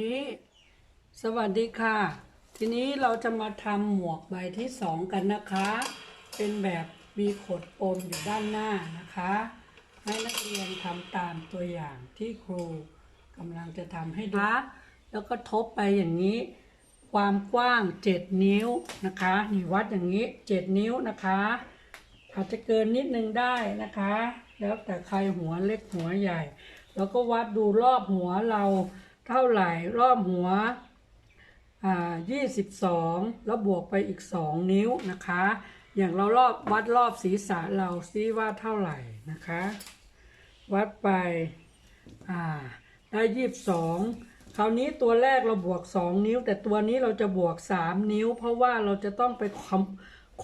นี้สวัสดีค่ะ ทีนี้เราจะมาทำหมวกใบที่สองกันนะคะ เป็นแบบมีขดปมอยู่ด้านหน้านะคะ ให้นักเรียนทำตามตัวอย่างที่ครูกำลังจะทำให้ดูแล้วก็ทบไปอย่างนี้ ความกว้าง 7 นิ้วนะคะนี่วัดอย่างนี้ 7 นิ้วนะคะ อาจจะเกินนิดนึงได้นะคะ แล้วแต่ใครหัวเล็กหัวใหญ่ แล้วก็วัดดูรอบหัวเรา เท่าไหร่รอบหัวอ่า22แล้วบวกไปอีก2นิ้วนะคะ อย่างเรารอบวัดรอบศีรษะเราซิว่าเท่าไหร่นะคะ วัดไปอ่าได้22คราวนี้ตัวแรกเราบวก 2 นิ้ว แต่ตัวนี้เราจะบวก 3 นิ้ว เพราะว่าเราจะต้องไป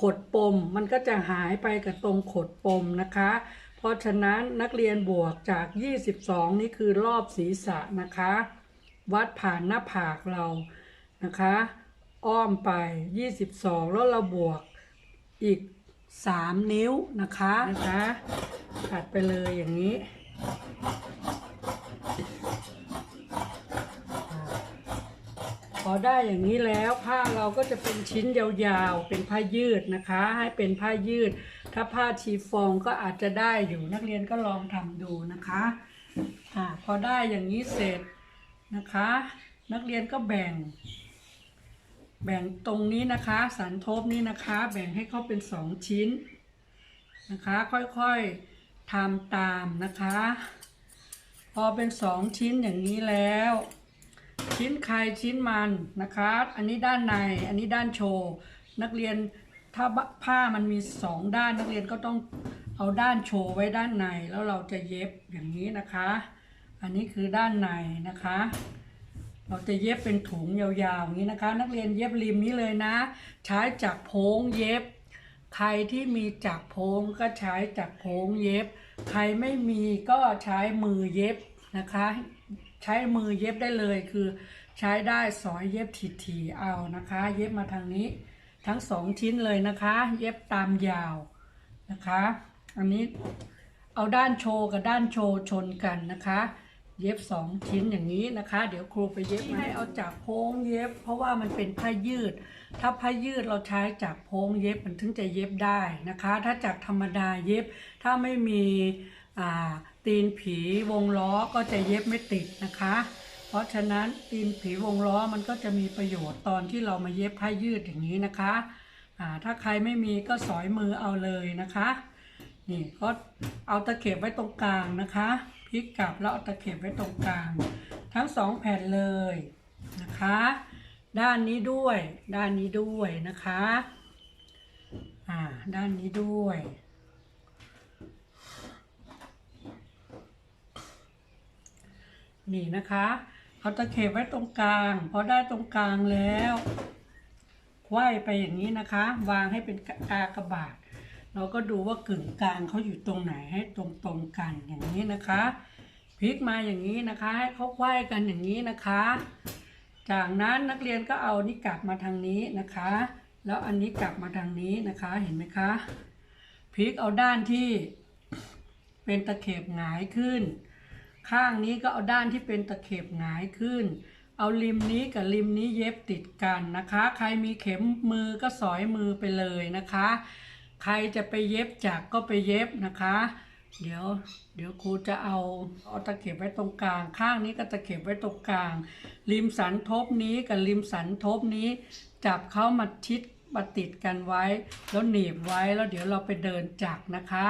ขดปม มันก็จะหายไปกับตรงขดปมนะคะ เพราะฉะนั้นนักเรียนบวกจาก 22 นี่คือรอบศีรษะนะคะ วัดผ่านหน้าผากเรานะคะ อ้อมไป 22 แล้วเราบวกอีก 3 นิ้วนะคะนะคะตัดไปเลยอย่างนี้พอได้อย่างนี้แล้วผ้าเราก็จะเป็นชิ้นยาวๆ เป็นผ้ายืดนะคะ ให้เป็นผ้ายืด ถ้าผ้าชีฟองก็อาจจะได้อยู่นักเรียนก็ลองทำดูนะคะอ่าพอได้อย่างนี้เสร็จ นะคะ นักเรียนก็แบ่ง แบ่งตรงนี้นะคะ สันทบนี้นะคะ แบ่งให้เขาเป็นสองชิ้นนะคะ ค่อยๆทำตามนะคะ พอเป็นสองชิ้นอย่างนี้แล้ว ชิ้นใครชิ้นมันนะคะ อันนี้ด้านในอันนี้ด้านโชว์นักเรียนถ้าผ้ามันมีสองด้านนักเรียนก็ต้องเอาด้านโชว์ไว้ด้านในแล้วเราจะเย็บอย่างนี้นะคะ อันนี้คือด้านในนะคะ เราจะเย็บเป็นถุงยาวๆอย่างนี้นะคะ นักเรียนเย็บริมนี้เลยนะ ใช้จักรโพงเย็บ ใครที่มีจักรโพงก็ใช้จักรโพงเย็บ ใครไม่มีก็ใช้มือเย็บนะคะ ใช้มือเย็บได้เลยคือใช้ได้สอยเย็บถี่ๆเอานะคะ เย็บมาทางนี้ทั้งสองชิ้นเลยนะคะ เย็บตามยาวนะคะ อันนี้เอาด้านโชว์กับด้านโชว์ชนกันนะคะ เย็บสองชิ้นอย่างนี้นะคะ เดี๋ยวครูไปเย็บให้เอาจากโพ้งเย็บ เพราะว่ามันเป็นผ้ายืด ถ้าผ้ายืดเราใช้จากโพ้งเย็บมันถึงจะเย็บได้นะคะ ถ้าจากธรรมดาเย็บ ถ้าไม่มีตีนผีวงล้อก็จะเย็บไม่ติดนะคะ เพราะฉะนั้นตีนผีวงล้อมันก็จะมีประโยชน์ตอนที่เรามาเย็บผ้ายืดอย่างนี้นะคะถ้าใครไม่มีก็สอยมือเอาเลยนะคะ นี่ก็เอาตะเข็บไว้ตรงกลางนะคะ พลิกกลับแล้วเอาตะเข็บไว้ตรงกลาง ทั้งสองแผ่นเลยนะคะ ด้านนี้ด้วย ด้านนี้ด้วยนะคะอ่าด้านนี้ด้วยนี่นะคะ เอาตะเข็บไว้ตรงกลาง พอได้ตรงกลางแล้วไขว้ไปอย่างนี้นะคะ วางให้เป็นกากระบาท เราก็ดูว่ากึ่งกลางเขาอยู่ตรงไหนให้ตรงตรงๆกันอย่างนี้นะคะพลิกมาอย่างนี้นะคะให้เขาไขว้กันอย่างนี้นะคะ จากนั้นนักเรียนก็เอานี่กลับมาทางนี้นะคะ แล้วอันนี้กลับมาทางนี้นะคะเห็นไหมคะพลิกเอาด้านที่เป็นตะเข็บหงายขึ้น ข้างนี้ก็เอาด้านที่เป็นตะเข็บหงายขึ้น เอาริมนี้กับริมนี้เย็บติดกันนะคะ ใครมีเข็มมือก็สอยมือไปเลยนะคะ ใครจะไปเย็บจักก็ไปเย็บนะคะ เดี๋ยว เดี๋ยวครูจะเอาเอาตะเข็บไว้ตรงกลาง ข้างนี้ก็ตะเข็บไว้ตรงกลาง ริมสันทบนี้กับริมสันทบนี้ จับเข้ามาชิดมาติดกันไว้ แล้วหนีบไว้แล้วเดี๋ยวเราไปเดินจักนะคะ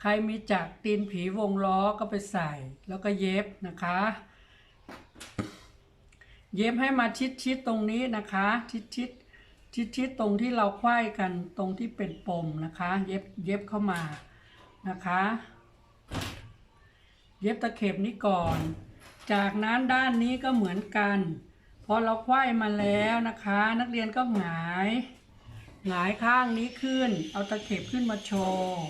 ใครมีจักตีนผีวงล้อก็ไปใส่ แล้วก็เย็บนะคะ เย็บให้มาชิดชิดตรงนี้นะคะ ชิดชิด ชิดชิดๆตรงที่เราไขว้กันตรงที่เป็นปมนะคะ เย็บเย็บเข้ามานะคะ เย็บตะเข็บนี้ก่อน จากนั้นด้านนี้ก็เหมือนกันพอเราไขว้มาแล้วนะคะ นักเรียนก็หงายหงายข้างนี้ขึ้น เอาตะเข็บขึ้นมาโชว์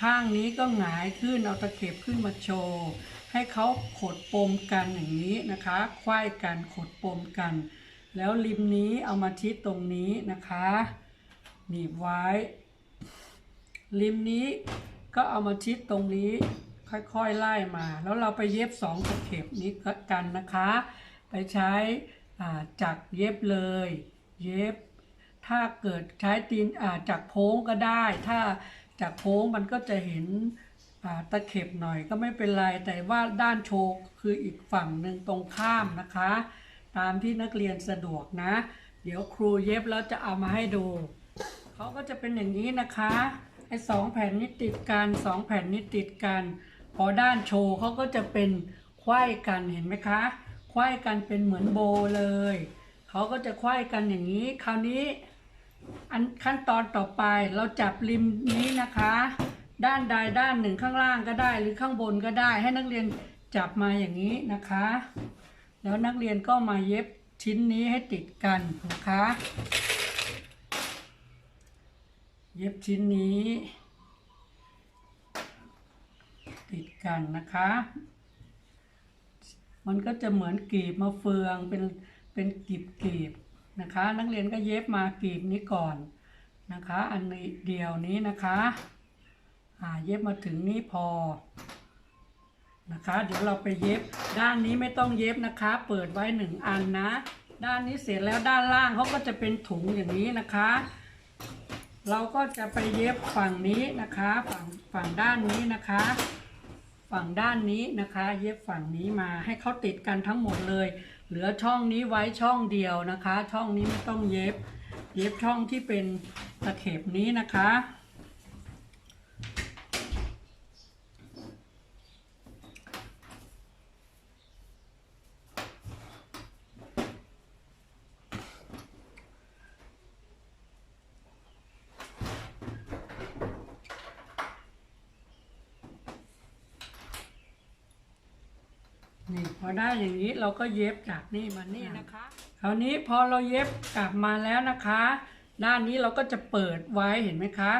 ข้างนี้ก็หงายขึ้นเอาตะเข็บขึ้นมาโชว์ให้เขาขดปมกันอย่างนี้นะคะไขว้กันขดปมกัน แล้วริมนี้เอามาชิดตรงนี้นะคะหนีบไว้ ริมนี้ก็เอามาชิดตรงนี้ค่อยๆไล่มา แล้วเราไปเย็บสองตะเข็บนี้กันนะคะ ไปใช้จักรเย็บเลย เย็บ ถ้าเกิดใช้ตีนจักรโพ้งก็ได้ ถ้าจักรโพ้งมันก็จะเห็นตะเข็บหน่อยก็ไม่เป็นไร แต่ว่าด้านโชว์คืออีกฝั่งหนึ่งตรงข้ามนะคะ ตามที่นักเรียนสะดวกนะ เดี๋ยวครูเย็บแล้วจะเอามาให้ดู เขาก็จะเป็นอย่างนี้นะคะไอ้สองแผ่นนี้ติดกันสองแผ่นนี้ติดกัน พอด้านโชว์เขาก็จะเป็นไขว้กันเห็นไหมคะไขว้กันเป็นเหมือนโบเลยเขาก็จะไขว้กันอย่างนี้ คราวนี้อันขั้นตอนต่อไปเราจับริมนี้นะคะ ด้านใดด้านหนึ่งข้างล่างก็ได้หรือข้างบนก็ได้ ให้นักเรียนจับมาอย่างนี้นะคะ แล้วนักเรียนก็มาเย็บชิ้นนี้ให้ติดกันนะคะ เย็บชิ้นนี้ ติดกันนะคะ มันก็จะเหมือนกรีบมาเฟืองเป็นเป็นกรีบกรีบนะคะ นักเรียนก็เย็บมากรีบนี้ก่อนนะคะ อันนี้เดียวนี้นะคะ อ่าเย็บมาถึงนี้พอ นะคะ เดี๋ยวเราไปเย็บ ด้านนี้ไม่ต้องเย็บนะคะ เปิดไว้หนึ่งอันนะ ด้านนี้เสร็จแล้วด้านล่างเขาก็จะเป็นถุงอย่างนี้นะคะ เราก็จะไปเย็บฝั่งนี้นะคะ ฝั่งฝั่งด้านนี้นะคะ ฝั่งด้านนี้นะคะ เย็บฝั่งนี้มาให้เขาติดกันทั้งหมดเลย เหลือช่องนี้ไว้ช่องเดียวนะคะ ช่องนี้ไม่ต้องเย็บ เย็บช่องที่เป็นตะเข็บนี้นะคะ นี่พอได้อย่างนี้เราก็เย็บจากนี่มานี่นะคะ คราวนี้พอเราเย็บกลับมาแล้วนะคะ ด้านนี้เราก็จะเปิดไว้เห็นไหมคะ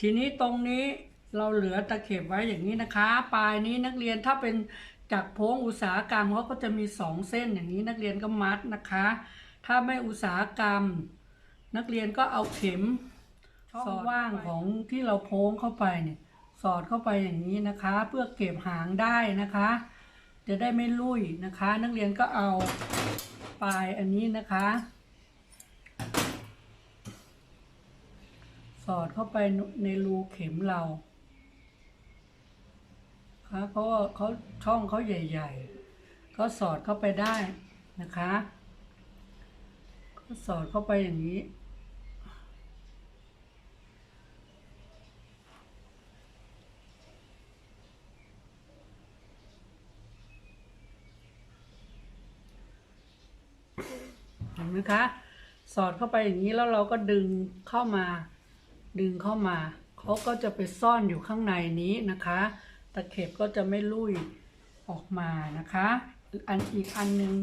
ทีนี้ตรงนี้เราเหลือตะเข็บไว้อย่างนี้นะคะ ปลายนี้นักเรียนถ้าเป็นจากโพ้งอุตสาหกรรมเขาก็จะมีสองเส้นอย่างนี้นักเรียนก็มัดนะคะ ถ้าไม่อุตสาหกรรม นักเรียนก็เอาเข็มช่องว่างของที่เราโพ้งเข้าไปเนี่ยสอดเข้าไปอย่างนี้นะคะ เพื่อเก็บหางได้นะคะ จะได้ไม่ลุยนะคะ นักเรียนก็เอาปลายอันนี้นะคะ สอดเข้าไปในรูเข็มเราค่ะเพราะว่าเขาช่องเขาใหญ่ ๆ ก็สอดเข้าไปได้นะคะ ก็สอดเข้าไปอย่างนี้ นไหมคะ สอดเข้าไปอย่างนี้แล้วเราก็ดึงเข้ามา ดึงเข้ามา เขาก็จะไปซ่อนอยู่ข้างในนี้นะคะ ตะเข็บก็จะไม่ลุยออกมานะคะ อันอีกอันหนึง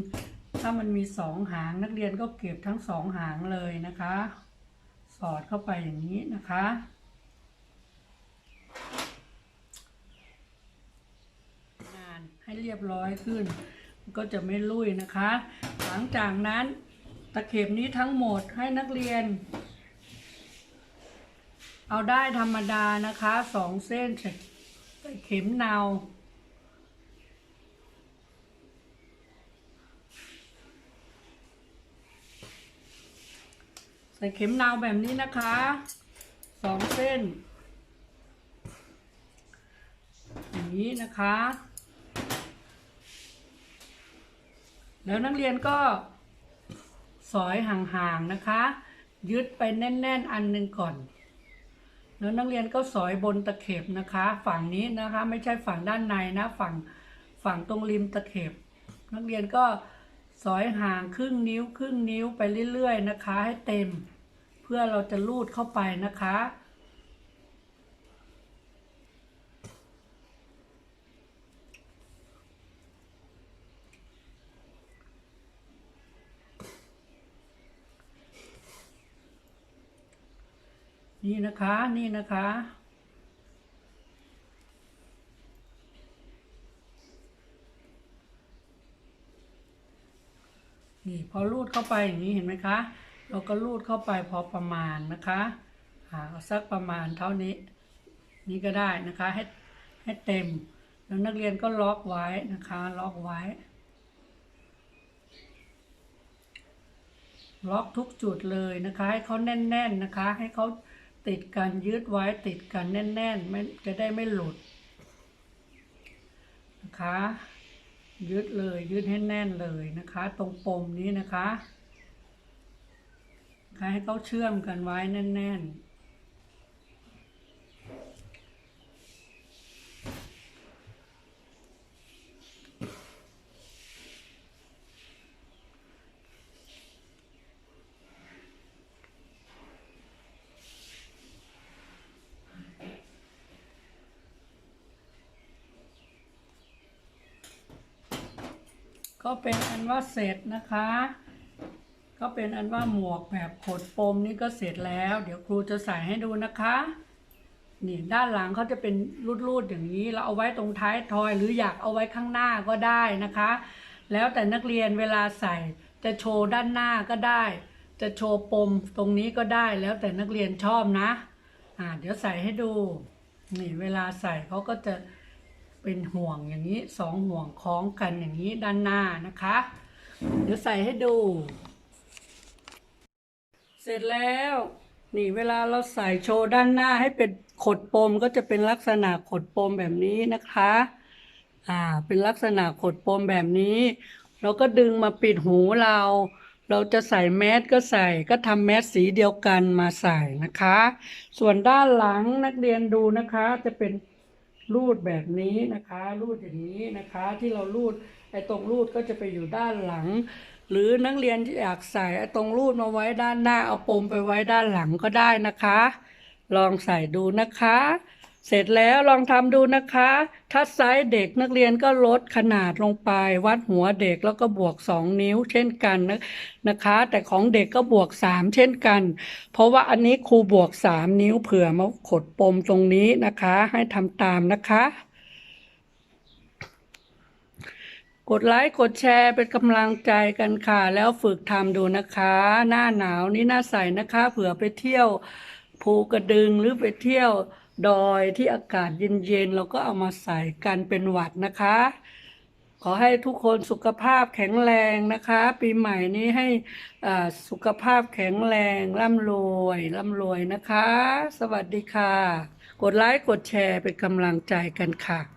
ถ้ามันมีสองหางนักเรียนก็เก็บทั้งสองหางเลยนะคะ สอดเข้าไปอย่างนี้นะคะ งานให้เรียบร้อยขึ้น ก็จะไม่ลุยนะคะ หลังจากนั้น ตะเข็บนี้ทั้งหมดให้นักเรียน เอาได้ธรรมดานะคะสองเส้นใส่เข็มเนาใส่เข็มนาวแบบนี้นะคะสองเส้นอย่างนี้นะคะ แล้วนักเรียนก็ สอยห่างๆนะคะ ยึดไปแน่น ๆ อันหนึ่งก่อนแล้วนักเรียนก็สอยบนตะเข็บนะคะ ฝั่งนี้นะคะ ไม่ใช่ฝั่งด้านในนะฝั่งฝั่งตรงริมตะเข็บ นักเรียนก็สอยห่างครึ่งนิ้ว ครึ่งนิ้วไปเรื่อยๆนะคะ ให้เต็ม เพื่อเราจะลูดเข้าไปนะคะ นี่นะคะ นี่นะคะ นี่พอรูดเข้าไปอย่างนี้เห็นไหมคะ เราก็รูดเข้าไปพอประมาณนะคะอ่าเอาสักประมาณเท่านี้ นี่ก็ได้นะคะ ให้ให้เต็ม แล้วนักเรียนก็ล็อกไว้นะคะ ล็อกไว้ ล็อกทุกจุดเลยนะคะ ให้เขาแน่น ๆ นะคะ ให้เขา ติดกันยืดไว้ติดกันแน่นๆไม่จะได้ไม่หลุดนะคะยืดเลยยืดให้แน่นเลยนะคะ ตรงปมนี้นะคะนะคะให้เขาเชื่อมกันไว้แน่น ๆ ก็เป็นอันว่าเสร็จนะคะ ก็เป็นอันว่าหมวกแบบขดปมนี่ก็เสร็จแล้ว เดี๋ยวครูจะใส่ให้ดูนะคะนี่ด้านหลังเขาจะเป็นรูดๆอย่างนี้ เราเอาไว้ตรงท้ายทอยหรืออยากเอาไว้ข้างหน้าก็ได้นะคะ แล้วแต่นักเรียนเวลาใส่จะโชว์ด้านหน้าก็ได้ จะโชว์ปมตรงนี้ก็ได้แล้วแต่นักเรียนชอบนะอ่าเดี๋ยวใส่ให้ดูนี่เวลาใส่เขาก็จะ เป็นห่วงอย่างนี้สองห่วงคล้องกันอย่างนี้ด้านหน้านะคะ เดี๋ยวใส่ให้ดู เสร็จแล้ว นี่เวลาเราใส่โชว์ด้านหน้าให้เป็นขดปมก็จะเป็นลักษณะขดปมแบบนี้นะคะอ่าเป็นลักษณะขดปมแบบนี้ เราก็ดึงมาปิดหูเรา เราจะใส่แมสก็ใส่ก็ทำแมสสีเดียวกันมาใส่นะคะ ส่วนด้านหลังนักเรียนดูนะคะจะเป็น รูดแบบนี้นะคะ รูดอย่างนี้นะคะ ที่เรารูดไอ้ตรงรูดก็จะไปอยู่ด้านหลัง หรือนักเรียนที่อยากใส่ไอ้ตรงรูดมาไว้ด้านหน้าเอาปมไปไว้ด้านหลังก็ได้นะคะ ลองใส่ดูนะคะ เสร็จแล้วลองทำดูนะคะถ้าไซส์เด็กนักเรียนก็ลดขนาดลงไป วัดหัวเด็กแล้วก็บวก 2 นิ้วเช่นกันนะนะคะ แต่ของเด็กก็บวก 3 เช่นกัน เพราะว่าอันนี้ครูบวก 3 นิ้วเผื่อมาขดปมตรงนี้นะคะ ให้ทำตามนะคะ กดไลค์กดแชร์เป็นกำลังใจกันค่ะ แล้วฝึกทำดูนะคะ หน้าหนาวนี่น่าใสนะคะ เผื่อไปเที่ยวภูกระดึงหรือไปเที่ยว ดอยที่อากาศเย็นๆเราก็เอามาใส่กันเป็นหวัดนะคะ ขอให้ทุกคนสุขภาพแข็งแรงนะคะ ปีใหม่นี้ให้สุขภาพแข็งแรงร่ำรวยร่ำรวยนะคะ สวัสดีค่ะ กดไลค์กดแชร์เป็นกำลังใจกันค่ะ